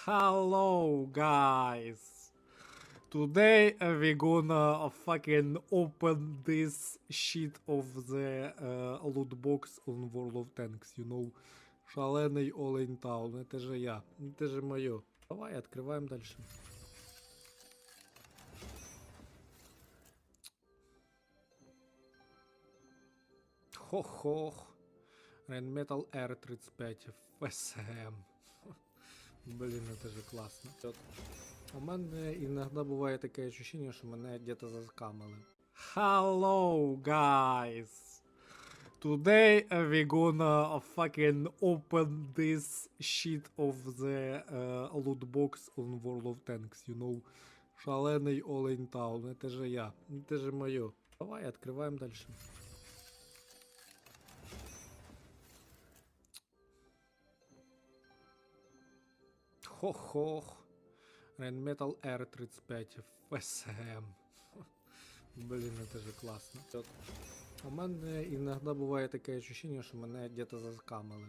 Hello, guys. Today uh, we gonna fucking open this shit of the uh, loot box on World of Tanks, you know. Шаленый Олень Таун, это же я, это же мое. Давай, открываем дальше. Хо-хох. Rheinmetall R35 FSM. Блін, це ж класно. От. У мене іноді буває таке ощущение, що мене где-то заскамили. Hello, guys! Today uh, we gonna fucking open this shit of the uh, loot box on World of Tanks, you know. Шаленый Олень Таун, это же я, это же мое. Давай, открываем дальше. Хо-хох. Rheinmetall R35 FSM. Блін, це ж класно. У мене іноді буває таке відчуття, що мене где-то заскамили.